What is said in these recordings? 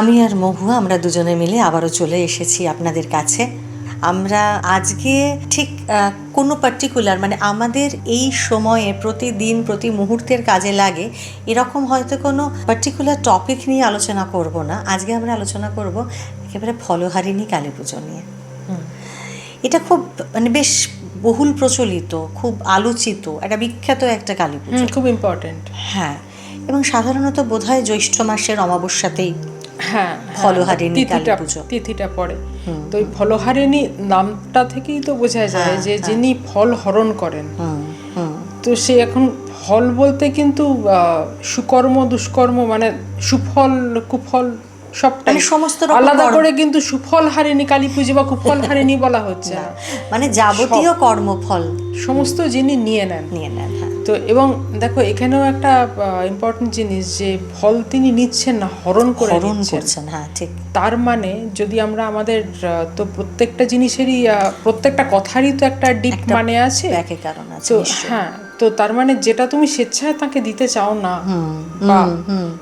আমি আর মহু আমরা দুজনে মিলে আবারও চলে এসেছি আপনাদের কাছে। আমরা আজকে ঠিক কোনো পার্টিকুলার মানে আমাদের এই সময়ে প্রতিদিন প্রতি মুহূর্তের কাজে লাগে এরকম হয়তো কোনো পার্টিকুলার টপিক নিয়ে আলোচনা করব না। আজকে আমরা আলোচনা করব একেবারে ফলহারিণী কালী পুজো নিয়ে। এটা খুব মানে বেশ বহুল প্রচলিত খুব আলোচিত একটা বিখ্যাত একটা কালী পুজো। খুব ইম্পর্টেন্ট হ্যাঁ এবং সাধারণত বোধহয় জ্যৈষ্ঠ মাসের অমাবস্যাতেই হ্যাঁ ফলহারিণী তিথিটা পুজো। তিথিটা পড়ে। তো ওই ফলহারিণী নামটা থেকেই তো বোঝা যায় হ্যাঁ, যে যিনি ফল হরণ করেন। তো সে এখন ফল বলতে কিন্তু সুকর্ম দুষ্কর্ম মানে সুফল কুফল সবটাই। মানে সমস্ত আলাদা করে কিন্তু সুফল হারিণী কালী পুজো বা কুফল হারিণী বলা হচ্ছে। মানে যাবতীয় কর্মফল। সমস্ত যিনি নিয়ে নেন। নিয়ে নেন হ্যাঁ। তো এবং দেখো এখানেও একটা ইম্পর্টেন্ট জিনিস যে ফল তিনি নিচ্ছেন না হরণ করে হরণ করছেন হ্যাঁ ঠিক। তার মানে যদি আমরা আমাদের তো প্রত্যেকটা জিনিসেরই প্রত্যেকটা কথারই তো একটা ডিপ মানে আছে। ব্যাকে কারণ আছে তো হ্যাঁ তো তার মানে যেটা তুমি স্বেচ্ছায় তাকে দিতে চাও না বা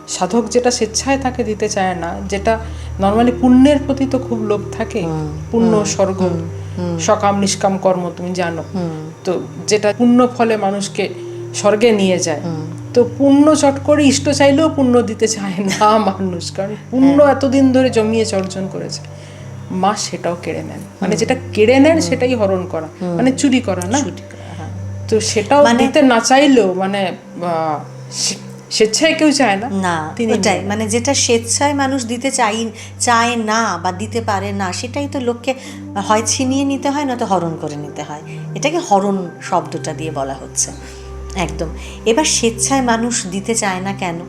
সাধক যেটা স্বেচ্ছায় তাকে দিতে চায় না যেটা নর্মালি পুণ্যের প্রতি তো খুব লোভ থাকে পুণ্য স্বর্গ সকাম নিষ্কাম কর্ম তুমি জানো। তো যেটা পুণ্য ফলে মানুষকে স্বর্গে নিয়ে যায়। তো পুণ্য চট করে ইষ্ট চাইলেও পুণ্য দিতে চায় না মানুষ কারণ পুণ্য এতদিন ধরে জমিয়ে অর্জন করেছে। মা সেটাও কেড়ে নেন। মানে যেটা কেড়ে নেন সেটাই হরণ করা মানে চুরি করা না? তো সেটাও দিতে না চাইলেও মানে স্বেচ্ছায় কেউ চায় না। না ওটাই। মানে যেটা স্বেচ্ছায় মানুষ দিতে চাই চায় না বা দিতে পারে না সেটাই তো লোককে হয় ছিনিয়ে নিতে হয় নয়তো হরণ করে নিতে হয়। এটাকে হরণ শব্দটা দিয়ে বলা হচ্ছে। একদম। এবার স্বেচ্ছায় মানুষ দিতে চায় না কেন?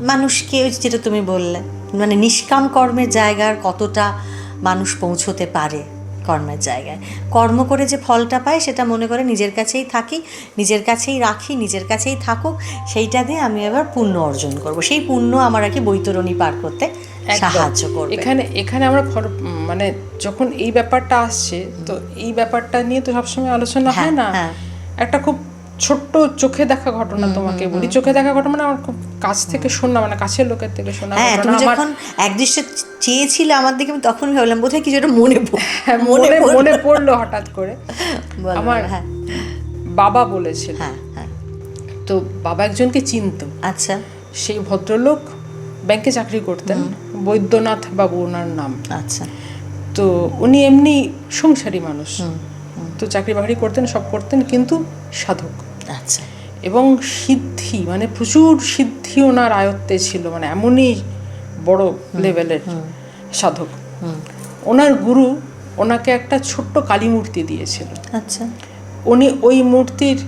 মানুষকে ওই যেটা তুমি বললে মানে নিষ্কাম কর্মের জায়গার কতটা মানুষ পৌঁছতে পারে কর্মের জায়গায়? কর্ম করে যে ফলটা পায় সেটা মনে করে নিজের কাছেই থাকি নিজের কাছেই রাখি নিজের কাছেই থাকুক সেইটা দিয়ে আমি এবার পুণ্য অর্জন করব। সেই পুণ্য আমার আর কি বৈতরণী পার করতে সাহায্য করবে। এখানে এখানে আমরা মানে যখন এই ব্যাপারটা আসছে তো এই ব্যাপারটা নিয়ে তো সবসময় আলোচনা হয় না? হ্যাঁ। একটা খুব ছোট্ট চোখে দেখা ঘটনা তোমাকে বলি। চোখে দেখা ঘটনা মানে আমার খুব কাছ থেকে শোনা মানে কাছের লোকের থেকে শোনা হ্যাঁ তুমি যখন একদৃষ্টে চেয়েছিলে আমার দিকে আমি তখন ভাবলাম বোধহয় কিছু একটা মনে পড়- হ্যাঁ, মনে মনে পড়ল। হঠাৎ করে। আমার হ্যাঁ। বাবা বলেছিল। হ্যাঁ হ্যাঁ। তো বাবা একজনকে চিনতো। আচ্ছা। সেই ভদ্রলোক ব্যাংকে চাকরি করতেন। বৈদ্যনাথ বাবু ওনার নাম। আচ্ছা। তো উনি এমনি সংসারী মানুষ। তো চাকরি বাকরি করতেন সব করতেন কিন্তু সাধক। আচ্ছা। এবং সিদ্ধি মানে প্রচুর সিদ্ধি ওনার আয়ত্তে ছিল মানে এমনই বড় লেভেলের সাধক। ওনার গুরু ওনাকে একটা ছোট্ট কালী মূর্তি দিয়েছিল। আচ্ছা। উনি ওই মূর্তির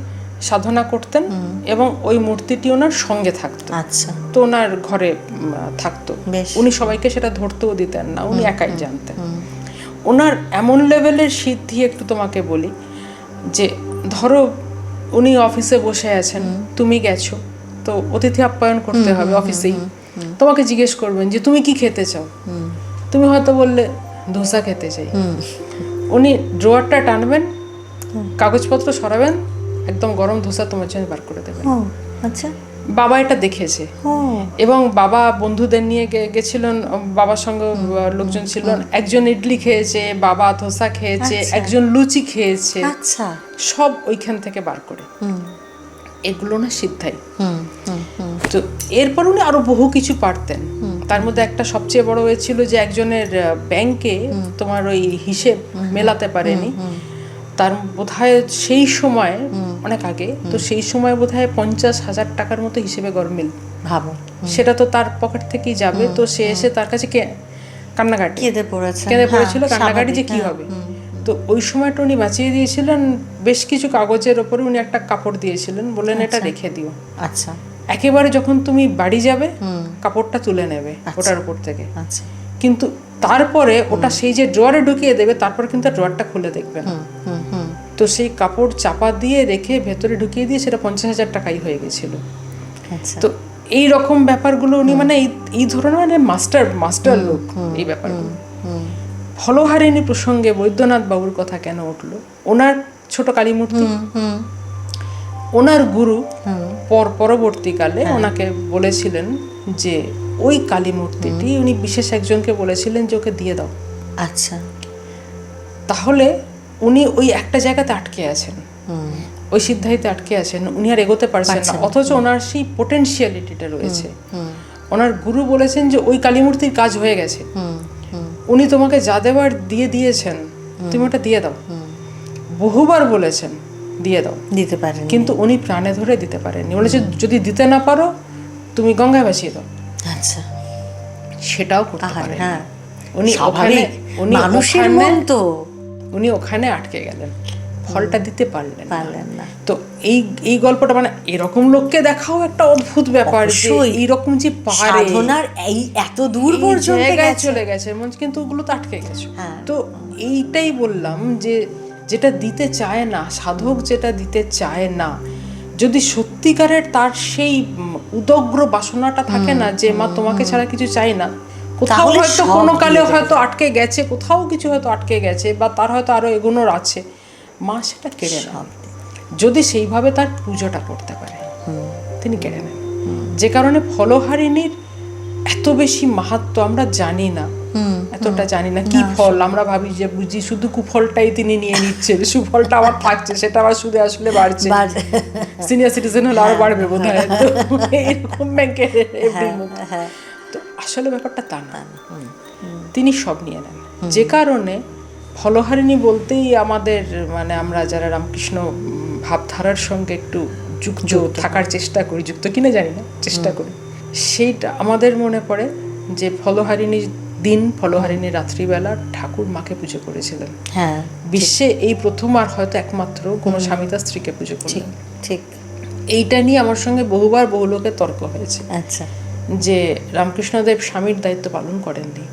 সাধনা করতেন এবং ওই মূর্তিটি ওনার সঙ্গে থাকতো। আচ্ছা। তো ওনার ঘরে থাকতো। উনি সবাইকে সেটা ধরতেও দিতেন না উনি একাই জানতেন। ওনার এমন লেভেলের সিদ্ধি একটু তোমাকে বলি যে ধরো উনি অফিসে বসে আছেন তুমি গেছো তো অতিথি আপ্যায়ন করতে হবে অফিসেই। তোমাকে জিজ্ঞেস করবেন যে তুমি কি খেতে চাও? তুমি হয়তো বললে ধোসা খেতে চাই। উনি ড্রোয়ারটা টানবেন কাগজপত্র সরাবেন একদম গরম ধোসা তোমার জন্য বার করে দেবেন। আচ্ছা। বাবা এটা দেখেছে। এবং বাবা বন্ধুদের নিয়ে গেছিলেন বাবার সঙ্গে লোকজন ছিলেন একজন ইডলি খেয়েছে বাবা ধোসা খেয়েছে একজন লুচি খেয়েছে। আচ্ছা। সব ওইখান থেকে বার করে। এগুলো না সিদ্ধাই। হুম হুম হুম। তো এরপর উনি আরও বহু কিছু পারতেন। তার মধ্যে একটা সবচেয়ে বড় হয়েছিল যে একজনের ব্যাংকে তোমার ওই হিসেব মেলাতে পারেনি। তার বোধহয় সেই সময় অনেক আগে তো সেই সময় বোধ হয় পঞ্চাশ হাজার টাকার মতো হিসেবে গরমিল ভাবো সেটা তো তার পকেট থেকেই যাবে তো সে এসে তার কাছে কে কান্নাকাটি। কেঁদে পড়েছে। কেঁদে হ্যাঁ, পড়েছিল কান্নাকাটি যে কি হবে? তো ওই সময়টা উনি বাঁচিয়ে দিয়েছিলেন বেশ কিছু কাগজের ওপরে উনি একটা কাপড় দিয়েছিলেন বললেন এটা রেখে দিও। আচ্ছা। একেবারে যখন তুমি বাড়ি যাবে কাপড়টা তুলে নেবে ওটার উপর থেকে। আচ্ছা। কিন্তু তারপরে ওটা সেই যে ড্রয়ারে ঢুকিয়ে দেবে তারপর কিন্তু ড্রয়ারটা খুলে দেখবে না। তো সেই কাপড় চাপা দিয়ে রেখে ভেতরে ঢুকিয়ে দিয়ে সেটা পঞ্চাশ হাজার টাকাই হয়ে গেছিল। আচ্ছা। তো এই রকম ব্যাপারগুলো উনি মানে এই ধরনের মানে মাস্টার মাস্টার লোক এই ব্যাপারগুলো। ফলহারিণী প্রসঙ্গে বৈদ্যনাথ বাবুর কথা কেন উঠল? ওনার ছোট কালী মূর্তি ওনার গুরু পর পরবর্তীকালে ওনাকে বলেছিলেন যে ওই কালী মূর্তিটি উনি বিশেষ একজনকে বলেছিলেন যে ওকে দিয়ে দাও। আচ্ছা। তাহলে উনি ওই একটা জায়গাতে আটকে আছেন। ওই সিদ্ধাইতে আটকে আছেন উনি আর এগোতে পারছেন না। অথচ ওনার সেই পোটেনশিয়ালিটিটা রয়েছে। ওনার গুরু বলেছেন যে ওই কালীমূর্তির কাজ হয়ে গেছে। উনি তোমাকে যা দেবার দিয়ে দিয়েছেন তুমি ওটা দিয়ে দাও। বহুবার বলেছেন দিয়ে দাও। দিতে পারেন কিন্তু উনি প্রাণে ধরে দিতে পারেননি। বলেছে যদি দিতে না পারো তুমি গঙ্গায় ভাসিয়ে দাও। আচ্ছা। সেটাও করতে পারেন হ্যাঁ। উনি ওখানে স্বাভাবিক উনি মানুষের মন তো। উনি ওখানে আটকে গেলেন। ফলটা দিতে পারলেন। পারলেন না। তো এই এই গল্পটা মানে এরকম লোককে দেখাও একটা অদ্ভুত ব্যাপার এইরকম যে পারে। সাধনার এই এত দূর পর্যন্ত। চলে গেছে মনে কিন্তু ওগুলো তো আটকে গেছে। হ্যাঁ। তো এইটাই বললাম যে যেটা দিতে চায় না সাধক যেটা দিতে চায় না যদি সত্যিকারের তার সেই উদগ্র বাসনাটা থাকে না যে মা তোমাকে ছাড়া কিছু চাই না কোথাও হয়তো কোনো কালে হয়তো আটকে গেছে কোথাও কিছু হয়তো আটকে গেছে বা তার হয়তো আরও এগোনোর আছে। মা সেটা কেড়ে নেন। যদি সেইভাবে তার পুজোটা করতে পারে তিনি কেড়ে নেন। যে কারণে ফলহারিণীর এত বেশি মাহাত্ম আমরা জানি না। এতটা জানি না কি ফল। আমরা ভাবি যে বুঝি শুধু কুফলটাই তিনি নিয়ে নিচ্ছেন সুফলটা আমার থাকছে সেটা আবার শুধু আসলে বাড়ছে। সিনিয়র সিটিজেন হলে আরও বাড়বে বোধ হয়। এরকম ব্যাংকের হ্যাঁ। তো আসলে ব্যাপারটা তা না। তিনি সব নিয়ে নেন। যে কারণে ফলহারিণী বলতেই আমাদের মানে আমরা যারা রামকৃষ্ণ ভাবধারার সঙ্গে একটু যুক্ত থাকার চেষ্টা করি যুক্ত কিনা জানি না চেষ্টা করি। সেইটা আমাদের মনে পড়ে যে ফলহারিণীর দিন ফলহারিণী রাত্রিবেলা ঠাকুর মাকে পুজো করেছিলেন। হ্যাঁ বিশ্বে এই প্রথম আর হয়তো একমাত্র কোনো স্বামী তার স্ত্রীকে পুজো ঠিক করলেন ঠিক। এইটা নিয়ে আমার সঙ্গে বহুবার বহু লোকের তর্ক হয়েছে। আচ্ছা। যে রামকৃষ্ণদেব স্বামীর দায়িত্ব পালন করেননি।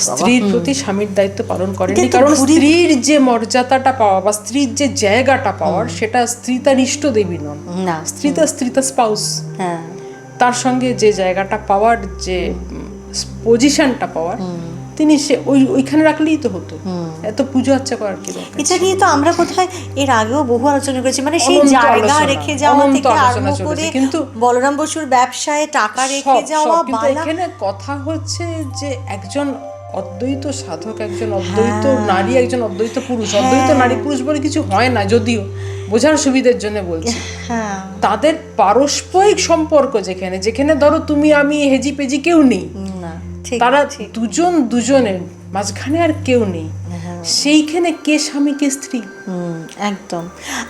স্ত্রীর প্রতি স্বামীর দায়িত্ব পালন করেননি কারণ স্ত্রীর যে মর্যাদাটা পাওয়া বা স্ত্রীর যে জায়গাটা পাওয়ার সেটা স্ত্রী তার ইষ্ট দেবী নন। না স্ত্রী তার স্ত্রী তার স্পাউস। হ্যাঁ। তার সঙ্গে যে জায়গাটা পাওয়ার যে পজিশনটা পাওয়ার তিনি সে ওই ওইখানে রাখলেই তো হতো। এত পুজো আচ্ছা করার কি এটা নিয়ে তো আমরা কোথায় এর আগেও বহু আলোচনা করেছি। মানে সেই জায়গা রেখে যাওয়া থেকে আরম্ভ করে কিন্তু- বলরাম বসুর ব্যবসায় টাকা রেখে যাওয়া কিন্তু এখানে কথা হচ্ছে যে একজন অদ্বৈত সাধক একজন অদ্বৈত নারী একজন অদ্বৈত পুরুষ। অদ্বৈত নারী পুরুষ বলে কিছু হয় না যদিও বোঝার সুবিধার জন্য বলছি। হ্যাঁ। তাদের পারস্পরিক সম্পর্ক যেখানে যেখানে ধরো তুমি আমি হেজি পেজি কেউ নেই। তারা দুজন দুজনের মাঝখানে আর কেউ নেই। সেইখানে কে স্বামী কে স্ত্রী? একদম।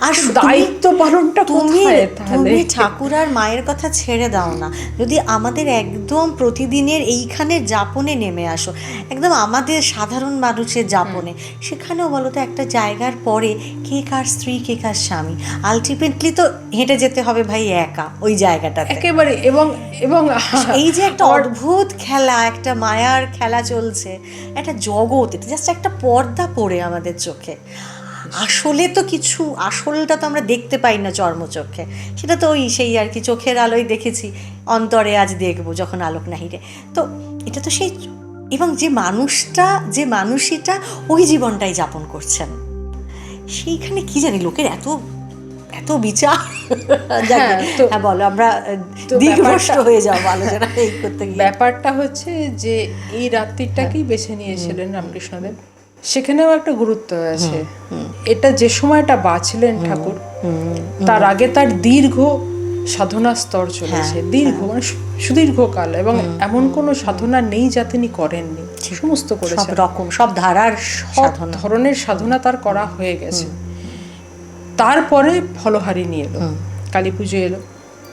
আর দায়িত্ব পালনটা তুমি তুমি ঠাকুর আর মায়ের কথা ছেড়ে দাও না। যদি আমাদের একদম প্রতিদিনের এইখানে যাপনে নেমে আসো একদম আমাদের সাধারণ মানুষের যাপনে সেখানেও বলো তো একটা জায়গার পরে কে কার স্ত্রী কে কার স্বামী। আলটিমেটলি তো হেঁটে যেতে হবে ভাই একা ওই জায়গাটা একেবারে এবং এবং এই যে একটা অদ্ভুত খেলা একটা মায়ার খেলা চলছে একটা জগৎ এটা জাস্ট একটা পর্দা পড়ে আমাদের চোখে। আসলে তো কিছু আসলটা তো আমরা দেখতে পাই না চর্মচোখে। সেটা তো ওই সেই আর কি চোখের আলোয় দেখেছি অন্তরে আজ দেখব যখন আলোক নাহিরে। তো এটা তো সেই এবং যে মানুষটা যে মানুষটা ওই জীবনটাই যাপন করছেন। সেইখানে কি জানি লোকের এত এত বিচার। হ্যাঁ, হ্যাঁ বলো আমরা ব্যাপারটা- হয়ে যাব আলোচনা এই করতে ব্যাপারটা হচ্ছে যে এই রাত্রিটাকেই বেছে নিয়েছিলেন রামকৃষ্ণদেব। সেখানেও একটা গুরুত্ব আছে। এটা যে সময়টা বাঁচলেন ঠাকুর তার আগে তার দীর্ঘ সাধনা স্তর চলেছে। দীর্ঘ মানে সুদীর্ঘকাল এবং এমন কোনো সাধনা নেই যা তিনি করেননি। সমস্ত সব করেছেন রকম সব ধারার সব ধরনের সাধনা তার করা হয়ে গেছে। তারপরে ফলহারিণী এলো কালী পুজো এলো।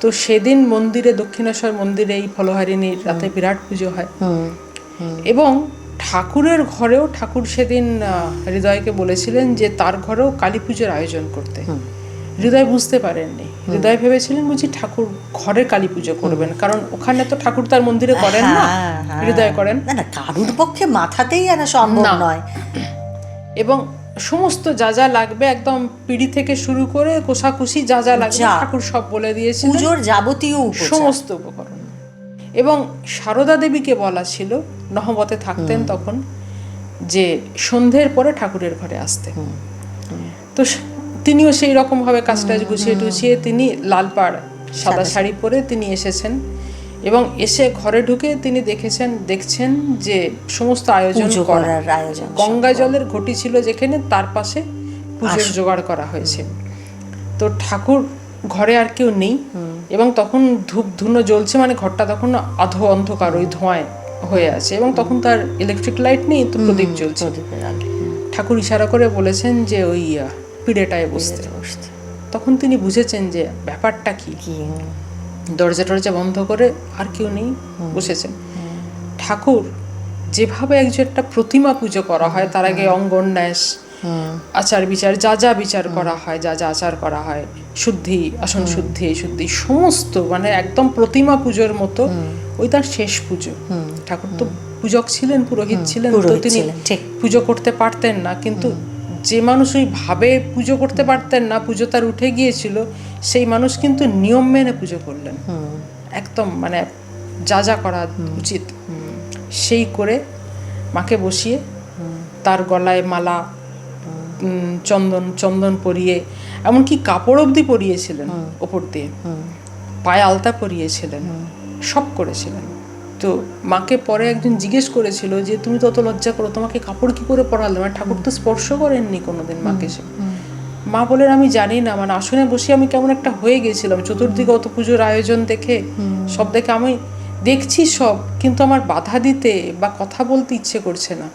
তো সেদিন মন্দিরে দক্ষিণেশ্বর মন্দিরে এই ফলহারিণীর রাতে বিরাট পুজো হয়। এবং ঠাকুরের ঘরেও ঠাকুর সেদিন হৃদয়কে বলেছিলেন যে তার ঘরেও কালী পুজোর আয়োজন করতে। হৃদয় বুঝতে পারেননি। হৃদয় ভেবেছিলেন বুঝি ঠাকুর ঘরে কালী পুজো করবেন। কারণ ওখানে তো ঠাকুর তার মন্দিরে করেন না। হ্যাঁ, হ্যাঁ। হৃদয় করেন। না না কারুর পক্ষে মাথাতেই আনা সম্ভব নয়। এবং সমস্ত যা যা লাগবে একদম পিড়ি থেকে শুরু করে কোষাকুষি যা যা লাগবে ঠাকুর সব বলে দিয়েছিলেন। পুজোর যাবতীয় সমস্ত উপকরণ। এবং সারদা দেবীকে বলা ছিল নহবতে থাকতেন তখন যে সন্ধ্যের পরে ঠাকুরের ঘরে আসতে তো তিনিও সেই রকম ভাবে কাজটাজ গুছিয়ে টুছিয়ে তিনি লাল পাড় সাদা শাড়ি পরে তিনি এসেছেন এবং এসে ঘরে ঢুকে তিনি দেখেছেন দেখছেন যে সমস্ত আয়োজন করার আয়োজন গঙ্গা জলের ঘটি ছিল যেখানে তার পাশে পুজোর জোগাড় করা হয়েছে। তো ঠাকুর ঘরে আর কেউ নেই। এবং তখন ধূপ ধুনো জ্বলছে মানে ঘরটা তখন আধো অন্ধকার ওই ধোঁয়ায় হয়ে আছে এবং তখন তার ইলেকট্রিক লাইট নেই তো প্রদীপ জ্বলছে। ঠাকুর ইশারা করে বলেছেন যে ওই পিড়েটায় বসতে। বসতে। তখন তিনি বুঝেছেন যে ব্যাপারটা কি। কি? দরজা টরজা বন্ধ করে আর কেউ নেই বসেছেন। ঠাকুর যেভাবে একজন একটা প্রতিমা পুজো করা হয় তার আগে অঙ্গন ন্যাস আচার বিচার যা যা বিচার করা হয় যা যা আচার করা হয় শুদ্ধি আসন শুদ্ধি এই শুদ্ধি সমস্ত মানে একদম প্রতিমা পুজোর মতো ওই তার শেষ পুজো ঠাকুর তো পূজক ছিলেন পুরোহিত ছিলেন তো তিনি। পুজো করতে পারতেন না কিন্তু যে মানুষ ওই ভাবে পুজো করতে পারতেন না পুজো তার উঠে গিয়েছিল সেই মানুষ কিন্তু নিয়ম মেনে পুজো করলেন একদম মানে যা যা করা উচিত সেই করে মাকে বসিয়ে তার গলায় মালা চন্দন চন্দন পরিয়ে এমনকি কাপড় অবধি পরিয়েছিলেন ওপর দিয়ে। পায়ে আলতা পরিয়েছিলেন। সব করেছিলেন। তো মাকে পরে একজন জিজ্ঞেস করেছিল যে তুমি তত লজ্জা করো তোমাকে কাপড় কি করে পরালে? মানে ঠাকুর তো স্পর্শ করেননি কোনোদিন মাকে সে। মা বলেন আমি জানি না মানে আসনে বসে আমি কেমন একটা হয়ে গেছিলাম। চতুর্দিকে অত পুজোর আয়োজন দেখে সব দেখে আমি দেখছি সব কিন্তু আমার বাধা দিতে বা কথা বলতে ইচ্ছে করছে না।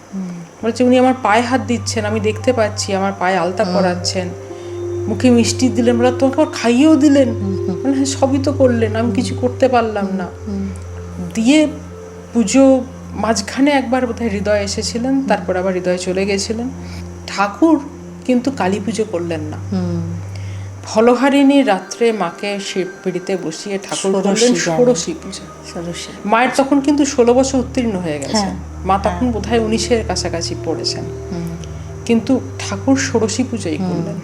বলছে উনি আমার পায়ে হাত দিচ্ছেন আমি দেখতে পাচ্ছি আমার পায়ে আলতা পরাচ্ছেন। মুখে মিষ্টি দিলেন বলে তোমাকে খাইয়েও দিলেন? মানে হ্যাঁ সবই তো করলেন আমি কিছু করতে পারলাম না। দিয়ে পুজো মাঝখানে একবার বোধহয় হৃদয় এসেছিলেন তারপর আবার হৃদয় চলে গেছিলেন। ঠাকুর কিন্তু কালী পুজো করলেন না। ফলহারিণী রাত্রে মাকে শিব পিড়িতে বসিয়ে ঠাকুর করলেন ষোড়শী পুজো। মায়ের তখন কিন্তু ষোলো বছর উত্তীর্ণ হয়ে গেছে। মা তখন বোধহয় উনিশের কাছাকাছি পড়েছেন। কিন্তু ঠাকুর ষোড়শী পুজোই করলেন।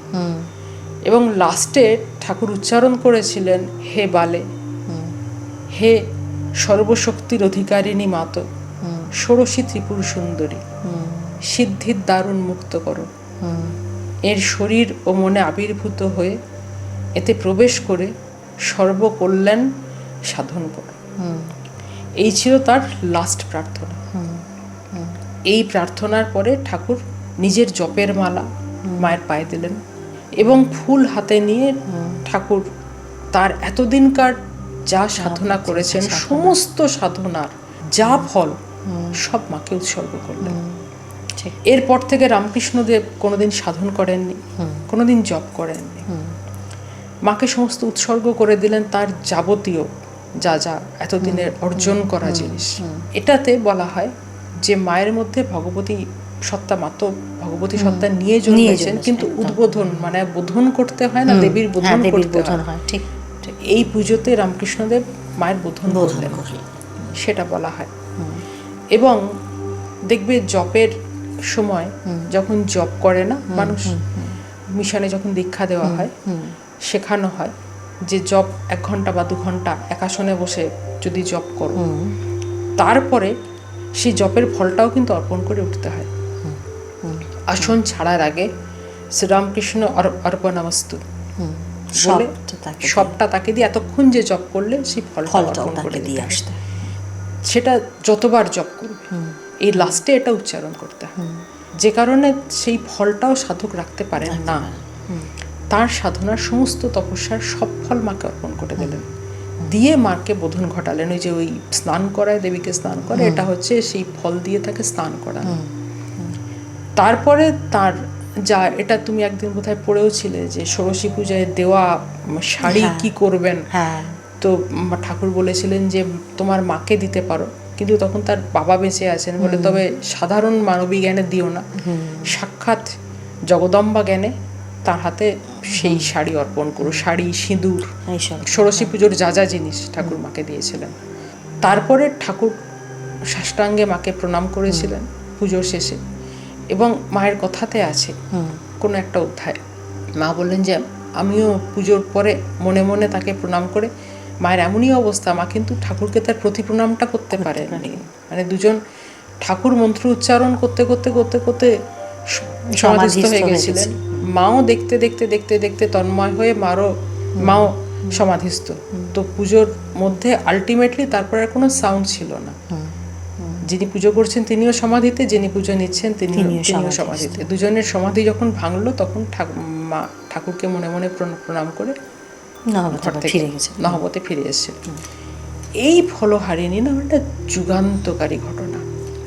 এবং লাস্টে ঠাকুর উচ্চারণ করেছিলেন হে বালে হে সর্বশক্তির অধিকারিণী মাত ষোড়শী ত্রিপুর সুন্দরী সিদ্ধির দারুণ মুক্ত করো। এর শরীর ও মনে আবির্ভূত হয়ে এতে প্রবেশ করে সর্বকল্যাণ সাধন করো। এই ছিল তার লাস্ট প্রার্থনা। এই প্রার্থনার পরে ঠাকুর নিজের জপের মালা মায়ের পায়ে দিলেন এবং ফুল হাতে নিয়ে ঠাকুর তার এতদিনকার যা সাধনা করেছেন সমস্ত সাধনার যা ফল সব মাকে উৎসর্গ করলেন। এরপর থেকে রামকৃষ্ণদেব কোনোদিন সাধন করেননি কোনোদিন জপ করেননি। মাকে সমস্ত উৎসর্গ করে দিলেন তার যাবতীয় যা যা এতদিনের অর্জন করা জিনিস। এটাতে বলা হয় যে মায়ের মধ্যে ভগবতী সত্তা মাত্র ভগবতী সত্তা নিয়ে জন্মেছেন কিন্তু উদ্বোধন মানে বোধন করতে হয় না দেবীর হ্যাঁ বোধন করতে হয়। ঠিক। এই পুজোতে রামকৃষ্ণদেব মায়ের বোধন করলেন। সেটা বলা হয়। এবং দেখবে জপের সময় যখন জপ করে না মানুষ মিশনে যখন দীক্ষা দেওয়া হয় শেখানো হয় যে জব এক ঘণ্টা বা দু ঘণ্টা একাশনে বসে যদি জব করো। তারপরে সেই জপের ফলটাও কিন্তু অর্পণ করে উঠতে হয়। আসন ছাড়ার আগে শ্রীরামকৃষ্ণ অর- অর্পণামস্তু বলে সবটা তাকে সবটা তাকে দিয়ে এতক্ষণ যে জপ করলে সেই ফলটা অর্পণ করে দিয়ে আসতে সেটা যতবার জপ করবে এই লাস্টে এটা উচ্চারণ করতে হয়। যে কারণে সেই ফলটাও সাধক রাখতে পারেন না। তার সাধনার সমস্ত তপস্যার সব ফল মাকে অর্পণ করে দিলেন। দিয়ে মাকে বোধন ঘটালেন। ওই যে ওই স্নান করায় দেবীকে স্নান করে এটা হচ্ছে সেই ফল দিয়ে তাকে স্নান করা তারপরে তার যা এটা তুমি একদিন কোথায় পড়েও ছিলে যে ষোড়শী পূজায় দেওয়া শাড়ি কি করবেন? হ্যাঁ। তো ঠাকুর বলেছিলেন যে তোমার মাকে দিতে পারো। কিন্তু তখন তার বাবা বেঁচে আছেন বলে তবে সাধারণ মানবী জ্ঞানে দিও না। সাক্ষাৎ জগদম্বা জ্ঞানে তার হাতে সেই শাড়ি অর্পণ করো শাড়ি সিঁদুর ষোড়শী পুজোর যা যা জিনিস ঠাকুর মাকে দিয়েছিলেন। তারপরে ঠাকুর সাষ্টাঙ্গে মাকে প্রণাম করেছিলেন পুজোর শেষে। এবং মায়ের কথাতে আছে কোনো একটা অধ্যায়। মা বললেন যে আমিও পুজোর পরে মনে মনে তাকে প্রণাম করে মায়ের এমনই অবস্থা মা কিন্তু ঠাকুরকে তার প্রতি প্রণামটা করতে পারেননি। মানে দুজন ঠাকুর মন্ত্র উচ্চারণ করতে করতে করতে করতে সমাধিস্থ হয়ে গেছিলেন। মাও দেখতে দেখতে দেখতে দেখতে তন্ময় হয়ে মারও মাও সমাধিস্থ। তো পুজোর মধ্যে আলটিমেটলি তারপর আর কোনো সাউন্ড ছিল না। যিনি পুজো করছেন তিনিও সমাধিতে যিনি পুজো নিচ্ছেন তিনি তিনিও সমাধিতে দুজনের সমাধি যখন ভাঙলো তখন মা ঠাকুরকে মনে মনে প্রণাম করে নহবত ফিরে গেছে নহবতে ফিরে এসেছিল এই ফলহারিণী না একটা যুগান্তকারী ঘটনা।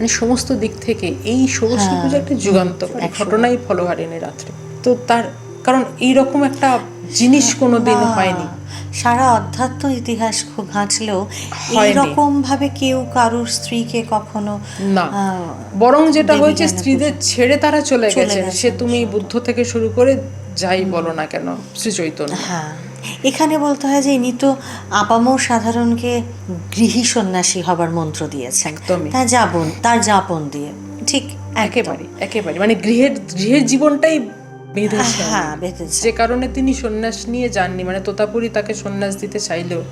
মানে সমস্ত দিক থেকে এই ষোড়শী হ্যাঁ, পুজো একটা যুগান্তকারী ঘটনাই ফলহারিণী রাত্রে। তো তার কারণ এইরকম একটা জিনিস কোনোদিন হয়নি। সারা অধ্যাত্ম ইতিহাস খুব ঘাঁচলেও। এইরকম ভাবে কেউ কারুর স্ত্রীকে কখনো না। বরং যেটা হয়েছে স্ত্রীদের ছেড়ে তারা চলে গেছেন, সে তুমি বুদ্ধ থেকে শুরু করে যাই বলো না কেন শ্রী চৈতন্য। হ্যাঁ। এখানে বলতে হয় যে ইনি তো আপামর সাধারণকে গৃহী সন্ন্যাসী হবার মন্ত্র দিয়েছেন। তার যাপন তার যাপন দিয়ে। ঠিক একেবারে একেবারে। মানে গৃহের গৃহের জীবনটাই হ্যাঁ বেঁধেছে যে কারণে তিনি সন্ন্যাস নিয়ে যাননি। মানে তোতাপুরি তাকে সন্ন্যাস দিতে চাইলেও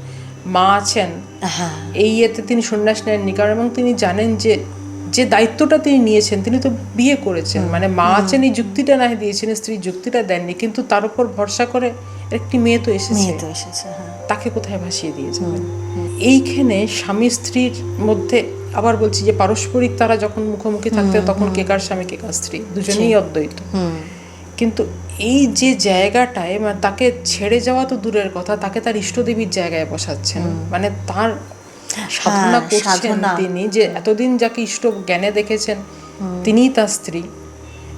মা আছেন। হ্যাঁ। এই ইয়েতে তিনি সন্ন্যাস নেননি। কারণ এবং তিনি জানেন যে যে দায়িত্বটা তিনি নিয়েছেন তিনি তো বিয়ে করেছেন। মানে মা আছেন এই যুক্তিটা না দিয়েছেন স্ত্রী যুক্তিটা দেননি কিন্তু তার উপর ভরসা করে একটি মেয়ে তো এসেছে। এসেছে হ্যাঁ। তাকে কোথায় ভাসিয়ে দিয়ে যাবেন? এইখানে স্বামী স্ত্রীর মধ্যে আবার বলছি যে পারস্পরিক তারা যখন মুখোমুখি থাকতে তখন কে কার স্বামী কে কার স্ত্রী? দুজনেই অদ্বৈত। কিন্তু এই যে জায়গাটায় মানে তাকে ছেড়ে যাওয়া তো দূরের কথা তাকে তার ইষ্টদেবীর জায়গায় বসাচ্ছেন। মানে তার সাধনা হ্যাঁ, করছেন তিনি যে এতদিন যাকে ইষ্ট জ্ঞানে দেখেছেন তিনিই তার স্ত্রী।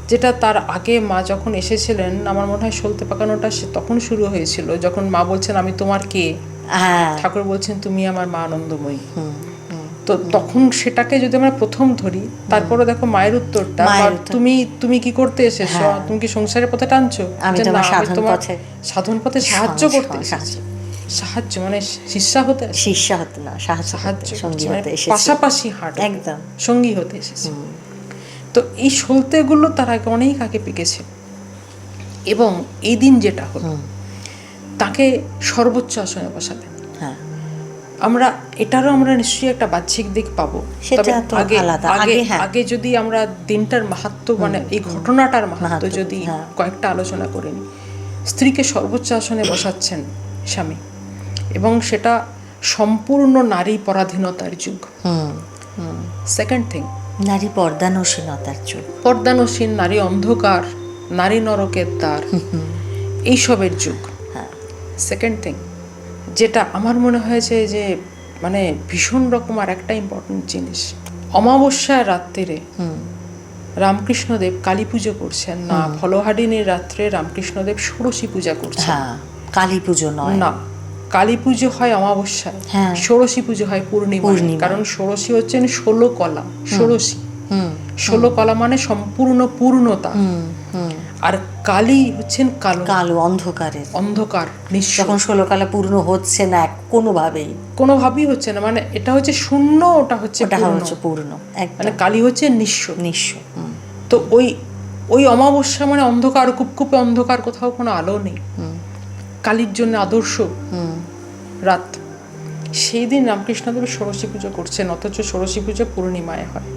যেটা তার আগে মা যখন এসেছিলেন আমার মনে হয় সলতে পাকানোটা সে তখন শুরু হয়েছিল যখন মা বলছেন আমি তোমার কে? হ্যাঁ। ঠাকুর বলছেন তুমি আমার মা আনন্দময়ী। তো তখন সেটাকে যদি আমরা প্রথম ধরি তারপরে দেখো মায়ের উত্তরটা। তুমি তুমি কি করতে এসেছ? তুমি কি সংসারের পথে টানছো? আমি তোমার সাধন পথে- সাধন পথে সাহায্য করতে। এসেছি। সাহায্য মানে শিষ্যা হতে শিষ্যা হতে না সাহায্য সাহায্য সঙ্গী মানে হতে এসেছে। পাশাপাশি হাঁট একদম। সঙ্গী হতে এসেছে। তো এই সলতেগুলো তার আগে অনেক আগে পেকেছে। এবং এই দিন যেটা হলো তাকে সর্বোচ্চ আসনে বসালেন হ্যাঁ। আমরা এটারও আমরা নিশ্চয়ই একটা বাহ্যিক দিক পাবো। তবে আগে আগে আগে হ্যাঁ। আগে যদি আমরা দিনটার মাহাত্ম মানে এই ঘটনাটার মাহাত্ম যদি হ্যাঁ। কয়েকটা আলোচনা করে নিই স্ত্রীকে সর্বোচ্চ আসনে বসাচ্ছেন স্বামী। এবং সেটা সম্পূর্ণ নারী পরাধীনতার যুগ। হুম সেকেন্ড থিং নারী পর্দানসীনতার যুগ। পর্দানসীন নারী অন্ধকার নারী নরকের দ্বার এইসবের যুগ। হ্যাঁ। সেকেন্ড থিং যেটা আমার মনে হয়েছে যে মানে ভীষণ রকম আর একটা ইম্পর্টেন্ট জিনিস। অমাবস্যার রাত্রিরে রামকৃষ্ণদেব কালী পুজো করছেন না ফলহারিণীর রাত্রে রামকৃষ্ণদেব ষোড়শী পূজা করছেন। হ্যাঁ কালী পুজো নয়। না কালী পুজো হয় অমাবস্যায় হ্যাঁ। ষোড়শী পুজো হয় পূর্ণিমা। কারণ ষোড়শী হচ্ছেন ষোলো কলা ষোড়শী। হুম। ষোলো কলা মানে সম্পূর্ণ পূর্ণতা। হুম হুম। আর কালী হচ্ছেন কালো। কালো অন্ধকারের। অন্ধকার যখন ষোলোকালা পূর্ণ হচ্ছে না কোনোভাবেই। কোনোভাবেই হচ্ছে না মানে এটা হচ্ছে শূন্য ওটা হচ্ছে ওটা পূর্ণ। হচ্ছে পূর্ণ মানে কালী হচ্ছে নিঃস্ব। নিঃস্ব তো ওই ওই অমাবস্যা মানে অন্ধকার কুপকুপে অন্ধকার কোথাও কোনো আলো নেই। কালীর জন্য আদর্শ হুম। রাত। সেই দিন রামকৃষ্ণদেব ষোড়শী পুজো করছেন অথচ ষোড়শী পুজো পূর্ণিমায় হয়।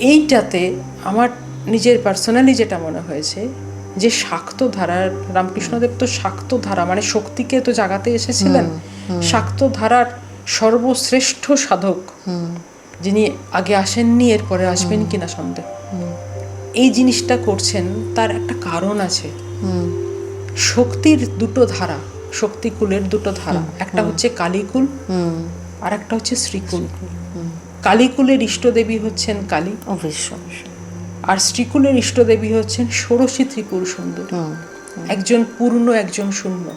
এইটাতে আমার নিজের পার্সোনালি যেটা মনে হয়েছে যে শাক্ত ধারার রামকৃষ্ণদেব তো শাক্ত ধারা মানে শক্তিকে তো জাগাতে এসেছিলেন শাক্ত ধারার সর্বশ্রেষ্ঠ সাধক যিনি আগে আসেননি এরপরে আসবেন কিনা সন্দেহ। এই জিনিসটা করছেন তার একটা কারণ আছে। হুম। শক্তির দুটো ধারা শক্তিকুলের দুটো ধারা। একটা হচ্ছে কালীকুল হুম। আর একটা হচ্ছে শ্রীকুল। কালীকুলের ইষ্টদেবী হচ্ছেন কালী। আর শ্রীকুলের ইষ্টদেবী হচ্ছেন ষোড়শী ত্রিপুর সুন্দর। হুম একজন পূর্ণ একজন শূন্য।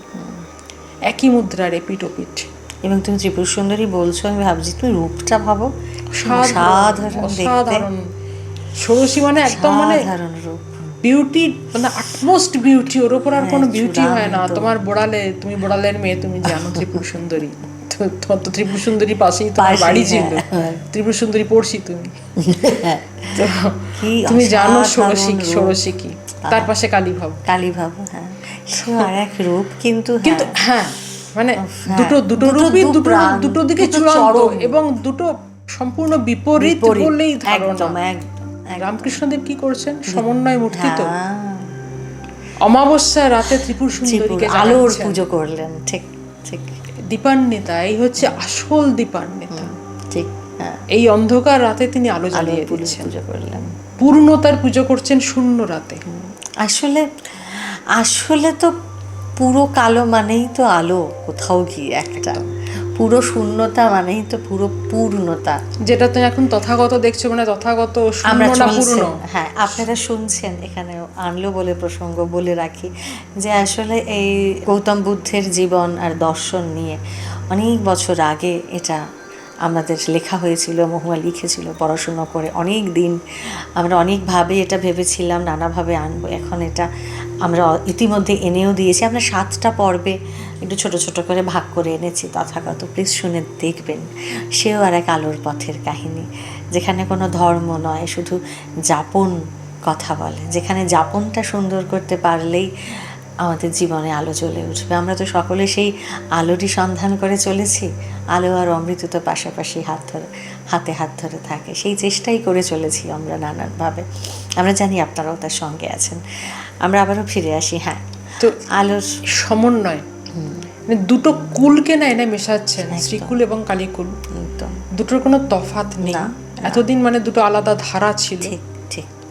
একই মুদ্রার এপিট ওপিট এবং তুমি ত্রিপুর সুন্দরী বলছো আমি ভাবছি তুমি রূপটা ভাবো। সাধারণ সাধারণ ষোড়শী মানে একদম মানে রূপ। বিউটি মানে আটমোস্ট বিউটি ওর ওপর আর কোনো বিউটি হয় না। তোমার বোড়ালে তুমি বোড়ালের মেয়ে তুমি জানো ত্রিপুর সুন্দরী তোমার তো ত্রিপুর সুন্দরী পাশেই তোমার বাড়ি ছিল। হ্যাঁ। ত্রিপুর সুন্দরী পড়ছি তুমি তুমি জানো অসাধারণ ষোড়শী ষোড়শী কি? তার পাশে কালী ভাব কালী ভাবো হ্যাঁ। সে আর এক রূপ কিন্তু কিন্তু হ্যাঁ হ্যাঁ মানে হ্যাঁ। দুটো দুটো রূপই দুটো দুটো দিকে চূড়ান্ত এবং দুটো সম্পূর্ণ বিপরীত। বললেই ধারণা। একদম। রামকৃষ্ণদেব কি করছেন? সমন্বয় মূর্তি তো হ্যাঁ, অমাবস্যা রাতে ত্রিপুর সুন্দরীকে আলোর পুজো করলেন ঠিক ঠিক। দীপান্বিতা এই হচ্ছে আসল দীপান্বিতা। ঠিক হ্যাঁ। এই অন্ধকার রাতে তিনি আলো জ্বালিয়ে দিচ্ছেন পুজো করলাম পূর্ণতার পুজো করছেন শূন্য রাতে। আসলে আসলে তো পুরো কালো মানেই তো আলো কোথাও গিয়ে একটা। পুরো শূন্যতা মানেই তো পুরো পূর্ণতা। যেটা তুমি এখন তথাগত দেখছ মানে তথাগত আমরা হ্যাঁ আপনারা শুনছেন এখানে আনলো বলে প্রসঙ্গ বলে রাখি যে আসলে এই গৌতম বুদ্ধের জীবন আর দর্শন নিয়ে অনেক বছর আগে এটা আমাদের লেখা হয়েছিল, মহুয়া লিখেছিল, পড়াশুনো করে অনেক দিন। আমরা অনেকভাবে এটা ভেবেছিলাম, নানাভাবে আনব। এখন এটা আমরা ইতিমধ্যে এনেও দিয়েছি। আমরা সাতটা পর্বে একটু ছোট ছোট করে ভাগ করে এনেছি, তথাগত। প্লিজ শুনে দেখবেন। সেও আর এক আলোর পথের কাহিনী। যেখানে কোনো ধর্ম নয়, শুধু যাপন কথা বলে। যেখানে যাপনটা সুন্দর করতে পারলেই আমাদের জীবনে আলো জ্বলে উঠবে। আমরা তো সকলে সেই আলোরই সন্ধান করে চলেছি। আলো আর অমৃত তো পাশাপাশি হাত ধরে হাতে হাত ধরে থাকে। সেই চেষ্টাই করে চলেছি আমরা নানানভাবে। আমরা জানি আপনারাও তার সঙ্গে আছেন। আমরা আবারও ফিরে আসি হ্যাঁ। তো আলোর সমন্বয়। মানে দুটো কুলকে না এনে মেশাচ্ছেন শ্রীকুল এবং কালীকুল। দুটোর কোনো তফাত নেই। না, এতদিন মানে দুটো আলাদা ধারা ছিল।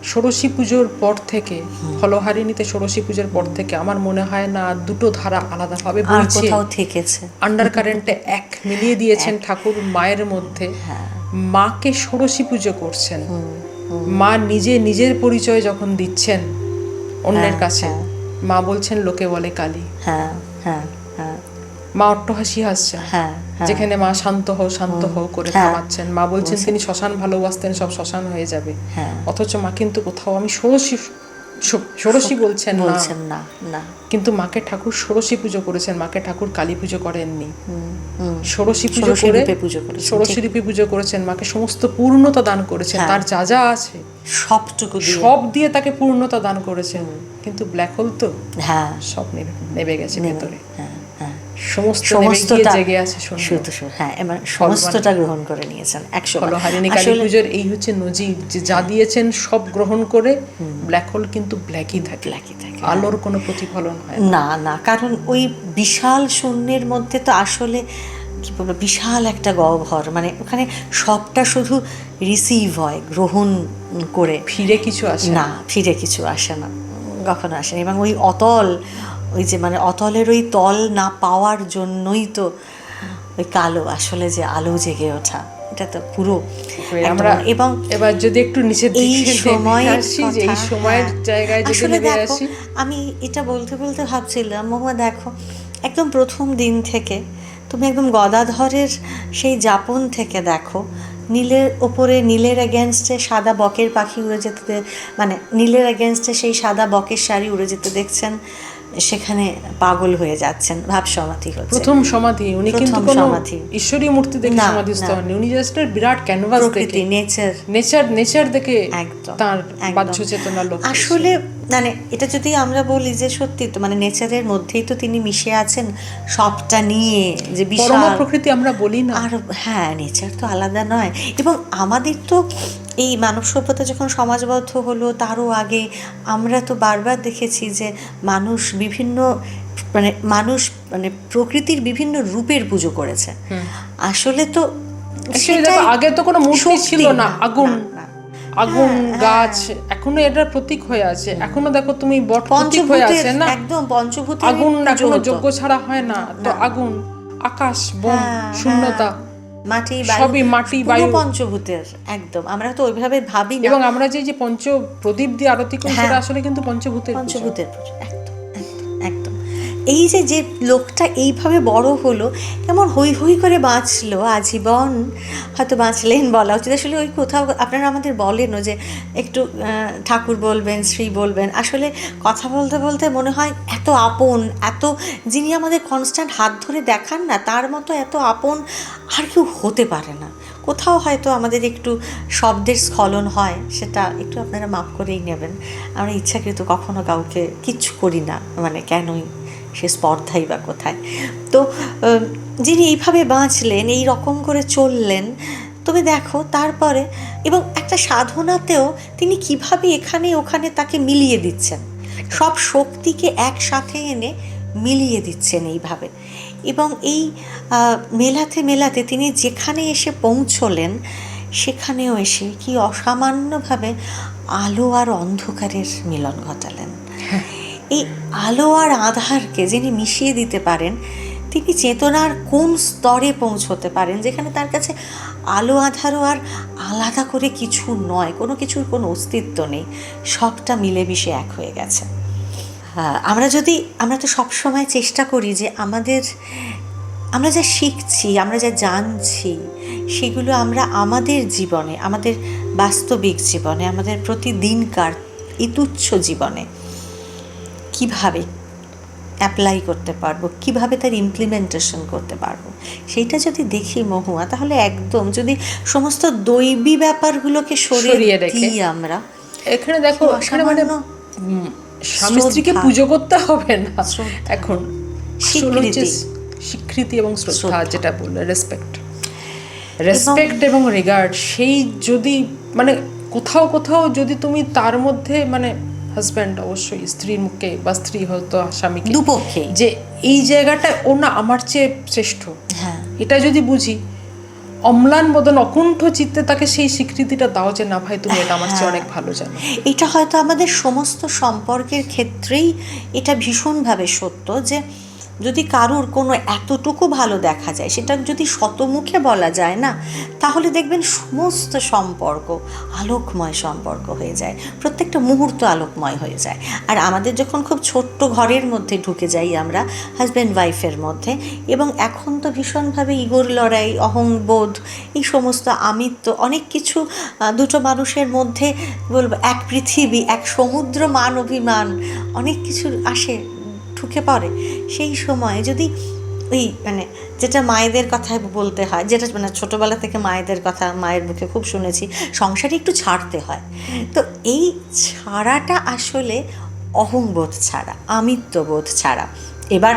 ষোড়শী পুজোর পর থেকে ফলহারিণীতে ষোড়শী পুজোর পর থেকে আমার মনে হয় না দুটো ধারা আলাদাভাবে বইছে থেকেছে। আন্ডার কারেন্টে এক মিলিয়ে দিয়েছেন ঠাকুর মায়ের মধ্যে। হ্যাঁ। মাকে ষোড়শী পুজো করছেন। মা নিজে নিজের পরিচয় যখন দিচ্ছেন অন্যের কাছে মা বলছেন লোকে বলে কালী। হ্যাঁ হ্যাঁ হ্যাঁ। মা অট্টহাসি হাসছেন। হ্যাঁ হ্যাঁ। যেখানে মা শান্ত হও শান্ত হও করে হ্যাঁ। থামাচ্ছেন মা বলছেন তিনি শ্মশান ভালোবাসতেন সব শ্মশান হয়ে যাবে। হ্যাঁ। অথচ মা কিন্তু কোথাও আমি ষোড়শী ষোড়শী বলছেন বলছেন না না। কিন্তু মাকে ঠাকুর ষোড়শী পুজো করেছেন মাকে ঠাকুর কালী পুজো করেননি। ষোড়শী পুজো করে পুজো করেছেন, ষোড়শী রূপে পুজো করেছেন মাকে সমস্ত পূর্ণতা দান করেছেন হ্যাঁ। তার যা যা আছে। সবটুকু সব দিয়ে তাকে পূর্ণতা দান করেছেন। কিন্তু ব্ল্যাক হোল তো হ্যাঁ। সব নেবে নেবে গেছে ভেতরে। হ্যাঁ। সমস্তটা জেগে আছে শুধু শুধু হ্যাঁ এবার সমস্তটা গ্রহণ করে নিয়েছেন একশো বার। কালী পুজোর এই হচ্ছে নজির যে যা দিয়েছেন সব গ্রহণ করে ব্ল্যাক হোল কিন্তু ব্ল্যাকই থাকে। Black-ই থাকে, আলোর কোনো প্রতিফলন হয় না। না না কারণ ওই বিশাল শূন্যের মধ্যে তো আসলে কি বলব বিশাল একটা গহ্বর। মানে ওখানে সবটা শুধু রিসিভ হয় গ্রহণ করে। ফিরে কিছু আসে না। না ফিরে কিছু আসে না কখনো আসে না। এবং ওই অতল ওই যে মানে অতলের ওই তল না পাওয়ার জন্যই তো ওই কালো আসলে যে আলো জেগে ওঠা। এটা তো পুরো আমরা এবং এবার যদি একটু নিচে এই দিকে নেমে সময়ের আসি যে এই সময়ের হ্যাঁ। জায়গায় যদি আসলে নেমে আসি। আমি এটা বলতে বলতে ভাবছিলাম মহুয়া দেখো একদম প্রথম দিন থেকে তুমি একদম গদাধরের সেই যাপন থেকে দেখো নীলের ওপরে নীলের এগেনস্টে সাদা বকের পাখি উড়ে যেতে মানে নীলের এগেনস্টে সেই সাদা বকের শাড়ি উড়ে যেতে দেখছেন। সেখানে পাগল হয়ে যাচ্ছেন ভাব সমাধি হচ্ছে প্রথম সমাধি উনি কিন্তু কোনো সমাধি। ঈশ্বরী মূর্তি দেখে সমাধিস্থ। হননি উনি জাস্ট বিরাট ক্যানভাস দেখে নেচার নেচার নেচার দেখে একদম, তার। বাহ্য চেতনা লোক আসলে মানে এটা যদি আমরা বলি যে সত্যি তো মানে নেচারের মধ্যেই তো তিনি মিশে আছেন সবটা নিয়ে যে বিশাল প্রকৃতি আমরা বলি না। আর হ্যাঁ নেচার তো আলাদা নয়। এবং আমাদের তো এই মানব সভ্যতা যখন সমাজবদ্ধ হলো তারও আগে আমরা তো বারবার দেখেছি যে মানুষ বিভিন্ন মানে মানুষ মানে প্রকৃতির বিভিন্ন রূপের পুজো করেছে। আসলে তো আগে তো কোনো মূর্তি ছিল না আগুন। আগুন হ্যাঁ, গাছ এখনও এটার প্রতীক হয়ে আছে। এখনও দেখো তুমি বট প্রতীক হয়ে আছে না? একদম পঞ্চভূত আগুন এখনও যোগ্য ছাড়া হয় না। তো আগুন আকাশ বোম হ্যাঁ, শূন্যতা হ্যাঁ। মাটি সবই মাটি, বায়ু। পঞ্চভূতের একদম। আমরা তো ওইভাবে ভাবি না। এবং আমরা যে যে পঞ্চ প্রদীপ দিয়ে আরতি করি হ্যাঁ। সেটা আসলে কিন্তু পঞ্চভূতের পুজো। পঞ্চভূতের এই যে যে লোকটা এইভাবে বড় হলো, কেমন হই হই করে বাঁচলো আজীবন। হয়তো বাঁচলেন বলা উচিত। আসলে ওই কোথাও আপনারা আমাদের বলেনও যে, একটু ঠাকুর বলবেন শ্রী বলবেন। আসলে কথা বলতে বলতে মনে হয় এত আপন, এত যিনি আমাদের কনস্ট্যান্ট হাত ধরে দেখান না, তার মতো এত আপন আর কেউ হতে পারে না। কোথাও হয়তো আমাদের একটু শব্দের স্খলন হয়, সেটা একটু আপনারা মাফ করেই নেবেন। আমরা ইচ্ছাকৃত কখনো কাউকে কিচ্ছু করি না মানে কেনই? সে স্পর্ধাই বা কোথায়। তো যিনি এইভাবে বাঁচলেন, এই রকম করে চললেন তবে দেখো তারপরে, এবং একটা সাধনাতেও তিনি কীভাবে এখানে ওখানে তাকে মিলিয়ে দিচ্ছেন। সব শক্তিকে একসাথে এনে মিলিয়ে দিচ্ছেন এইভাবে। এবং এই মেলাতে মেলাতে তিনি যেখানে এসে পৌঁছলেন, সেখানেও এসে কি অসামান্যভাবে আলো আর অন্ধকারের মিলন ঘটালেন। এই আলো আর আধারকে যিনি মিশিয়ে দিতে পারেন, তিনি চেতনার কোন স্তরে পৌঁছতে পারেন, যেখানে তার কাছে আলো, আধারও আর আলাদা করে কিছু নয়, কোনো কিছুর কোনো অস্তিত্ব নেই, সবটা মিলেমিশে এক হয়ে গেছে। আমরা যদি, আমরা তো সব সময় চেষ্টা করি যে আমাদের, আমরা যা শিখছি, আমরা যা জানছি, সেগুলো আমরা আমাদের জীবনে, আমাদের বাস্তবিক জীবনে, আমাদের প্রতিদিনকার এই তুচ্ছ জীবনে কীভাবে অ্যাপ্লাই করতে পারব কীভাবে তার ইমপ্লিমেন্টেশন করতে পারব সেইটা যদি দেখি মহুয়া তাহলে একদম যদি সমস্ত দৈবী ব্যাপারগুলোকে সরিয়ে রেখে। আমরা এখানে দেখো এখানে মানে স্বামী স্ত্রীকে পুজো করতে হবে না এখন স্বীকৃতি। এবং শ্রদ্ধা। যেটা বললে রেসপেক্ট রেসপেক্ট এবং রেগার্ড সেই যদি মানে কোথাও কোথাও যদি তুমি তার মধ্যে মানে হাজব্যান্ড অবশ্যই স্ত্রীর মুখে বা স্ত্রী হয়তো স্বামীকে। দুপক্ষে। যে এই জায়গাটা ও না আমার চেয়ে শ্রেষ্ঠ। হ্যাঁ। এটা যদি বুঝি অম্লান বদন অকুণ্ঠ চিত্তে তাকে সেই স্বীকৃতিটা দাও যে না ভাই তুমি এটা আমার চেয়ে অনেক ভালো জানো। এটা হয়তো আমাদের সমস্ত সম্পর্কের ক্ষেত্রেই এটা ভীষণভাবে সত্য যে যদি কারুর কোনো এতটুকু ভালো দেখা যায়, সেটা যদি শতমুখে বলা যায় না, তাহলে দেখবেন সমস্ত সম্পর্ক আলোকময় সম্পর্ক হয়ে যায়। প্রত্যেকটা মুহূর্ত আলোকময় হয়ে যায়। আর আমাদের যখন খুব ছোট্ট ঘরের মধ্যে ঢুকে যাই আমরা হাজব্যান্ড ওয়াইফের মধ্যে, এবং এখন তো ভীষণভাবে ইগোর লড়াই, অহংবোধ, এই সমস্ত আমিত্ব, অনেক কিছু দুটো মানুষের মধ্যে বলব এক পৃথিবী, এক সমুদ্র মান অভিমান, অনেক কিছু আসে। ঢুকে পড়ে, সেই সময় যদি ওই মানে যেটা মায়েদের কথায় বলতে হয়, যেটা মানে ছোটোবেলা থেকে মায়েদের কথা, মায়ের মুখে খুব শুনেছি সংসারে একটু ছাড়তে হয়। তো এই ছাড়াটা আসলে অহংবোধ ছাড়া, আমিত্ববোধ ছাড়া। এবার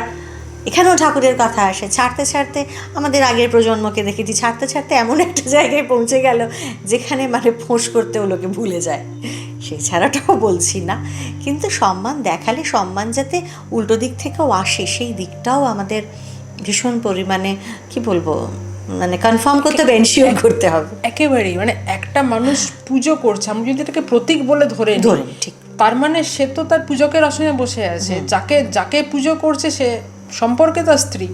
এখানেও ঠাকুরের কথা আসে, ছাড়তে ছাড়তে আমাদের আগের প্রজন্মকে দেখেছি, ছাড়তে ছাড়তে এমন একটা জায়গায় পৌঁছে গেল, যেখানে মানে ফোঁস করতেও লোকে ভুলে যায়। সেই ছাড়াটাও বলছি না। কিন্তু সম্মান দেখালে সম্মান যাতে উল্টো দিক থেকেও আসে সেই দিকটাও আমাদের ভীষণ পরিমাণে কি বলব মানে কনফার্ম করতে হবে এনশিওর করতে হবে। একেবারেই মানে একটা মানুষ পুজো করছে আমি যদি এটাকে প্রতীক বলে ধরে ধরে ঠিক। তার মানে সে তো তার পূজকের আসনে বসে আছে যাকে যাকে পুজো করছে সে সম্পর্কে তার স্ত্রী।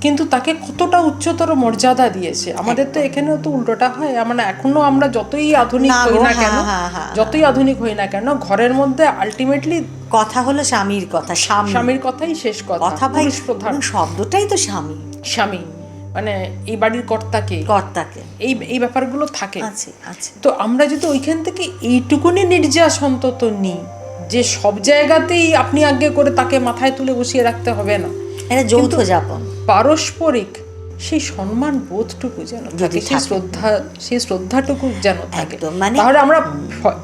কিন্তু তাকে কতটা উচ্চতর মর্যাদা দিয়েছে? আমাদের তো এখানেও তো উল্টোটা হয়। মানে এখনও আমরা যতই আধুনিক হই না কেন হ্যাঁ, হ্যাঁ, হ্যাঁ, যতই আধুনিক হই না কেন ঘরের মধ্যে আলটিমেটলি কথা হলো স্বামীর কথা স্বামী। স্বামীর কথাই শেষ কথা কথা ভাই প্রধান শব্দটাই তো স্বামী। স্বামী। মানে এই বাড়ির কর্তাকে কর্তাকে। এই এই ব্যাপারগুলো থাকে। তো আমরা যদি ওইখান থেকে এইটুকুনি নির্যাস অন্তত নিই যে সব জায়গাতেই আপনি আগে করে তাকে মাথায় তুলে বসিয়ে রাখতে হবে না। এটা যৌথ যাপন। পারস্পরিক সেই সম্মান বোধটুকু যেন থাকে সেই শ্রদ্ধা সেই শ্রদ্ধাটুকু যেন থাকে। মানে- তাহলে আমরা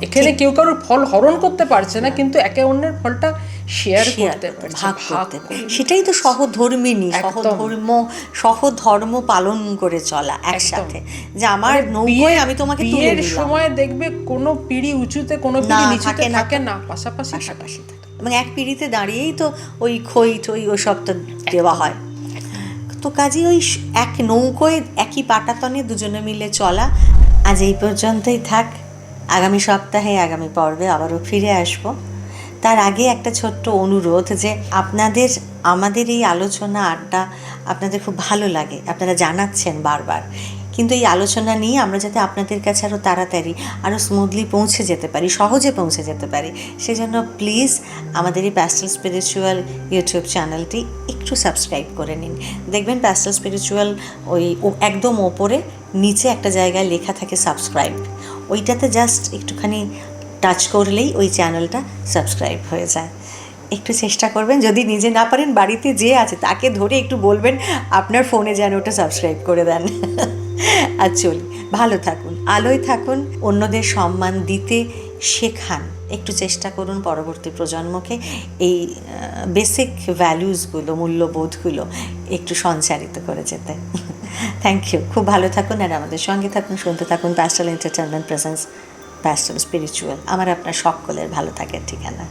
এখানে কেউ কারোর ফল হরণ করতে পারছে না কিন্তু একে অন্যের ফলটা শেয়ার করতে ভাগ করতে সেটাই তো সহধর্মিনী। সহধর্ম সহধর্ম পালন করে চলা একসাথে। যে আমার নৌকোয় আমি তোমাকে বিয়ের সময় দেখবে কোনো পিড়ি উঁচুতে কোনো পিড়ি নিচুতে থাকে না। পাশাপাশি পাশাপাশি থাকে। এবং এক পিড়িতে দাঁড়িয়েই তো ওই খই টই ওই সব তো দেওয়া হয়। তো কাজে ওই এক নৌকোয় একই পাটাতনে দুজনে মিলে চলা। আজ এই পর্যন্তই থাক। আগামী সপ্তাহে আগামী পর্বে আবারও ফিরে আসব। তার আগে একটা ছোট্ট অনুরোধ যে আপনাদের, আমাদের এই আলোচনা আড্ডা আপনাদের খুব ভালো লাগে, আপনারা জানাচ্ছেন বারবার। কিন্তু এই আলোচনা নিয়ে আমরা যাতে আপনাদের কাছে আরও তাড়াতাড়ি আরও স্মুথলি পৌঁছে যেতে পারি, সহজে পৌঁছে যেতে পারি, সেজন্য প্লিজ আমাদের এই প্যাস্টেল স্পিরিচুয়াল ইউটিউব চ্যানেলটি একটু সাবস্ক্রাইব করে নিন। দেখবেন প্যাস্টেল স্পিরিচুয়াল ওই একদম ওপরে, নিচে একটা জায়গায় লেখা থাকে সাবস্ক্রাইব ওইটাতে জাস্ট একটুখানি টাচ করলেই ওই চ্যানেলটা সাবস্ক্রাইব হয়ে যায়। একটু চেষ্টা করবেন, যদি নিজে না পারেন বাড়িতে যে আছে তাকে ধরে একটু বলবেন, আপনার ফোনে যেন ওটা সাবস্ক্রাইব করে দেন। আর চলি, ভালো থাকুন, আলোয় থাকুন, অন্যদের সম্মান দিতে শেখান। একটু চেষ্টা করুন পরবর্তী প্রজন্মকে এই বেসিক ভ্যালুসগুলো মূল্যবোধগুলো একটু সঞ্চারিত করে যেতে। থ্যাংক ইউ খুব ভালো থাকুন আর আমাদের সঙ্গে থাকুন, শুনতে থাকুন pastel entertainment presence pastel spiritual আমার আপনার সকলের ভালো থাকার ঠিকানা।